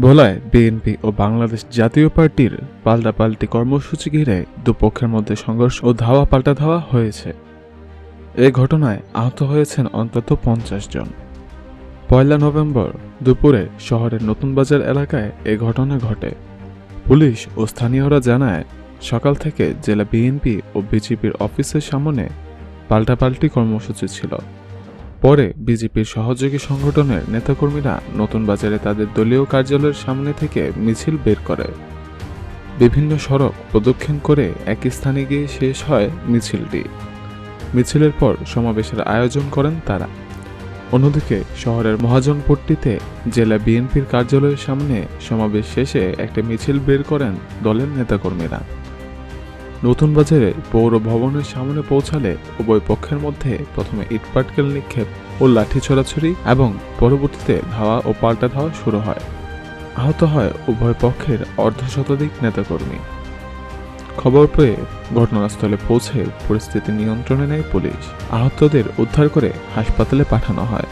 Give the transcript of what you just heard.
ভোলায় বিএনপি ও বাংলাদেশ জাতীয় পার্টির পাল্টাপাল্টি কর্মসূচি ঘিরে দুপক্ষের মধ্যে সংঘর্ষ ও ধাওয়া পাল্টা ধাওয়া হয়েছে। এ ঘটনায় আহত হয়েছেন অন্তত পঞ্চাশ জন। পয়লা নভেম্বর দুপুরে শহরের নতুন বাজার এলাকায় এ ঘটনা ঘটে। পুলিশ ও স্থানীয়রা জানায়, সকাল থেকে জেলা বিএনপি ও বিজেপির অফিসের সামনে পাল্টাপাল্টি কর্মসূচি ছিল। পরে বিজেপির সহযোগী সংগঠনের নেতাকর্মীরা নতুন বাজারে তাদের দলীয় কার্যালয়ের সামনে থেকে মিছিল বের করে। বিভিন্ন সড়ক প্রদক্ষিণ করে এক স্থানে গিয়ে শেষ হয় মিছিলটি। মিছিলের পর সমাবেশের আয়োজন করেন তারা। অন্যদিকে শহরের মহাজনপট্টিতে জেলা বিএনপির কার্যালয়ের সামনে সমাবেশ শেষে একটা মিছিল বের করেন দলের নেতাকর্মীরা। নতুন বাজারে পৌর ভবনের সামনে পৌঁছালে উভয় পক্ষের মধ্যে প্রথমে ইটপাটকেল নিক্ষেপ ও লাঠি ছোড়াছুরি এবং পরবর্তীতে ধাওয়া ও পাল্টা ধাওয়া শুরু হয়। আহত হয় উভয় পক্ষের অর্ধশতাধিক নেতাকর্মী। খবর পেয়ে ঘটনাস্থলে পৌঁছে পরিস্থিতি নিয়ন্ত্রণে নেয় পুলিশ। আহতদের উদ্ধার করে হাসপাতালে পাঠানো হয়।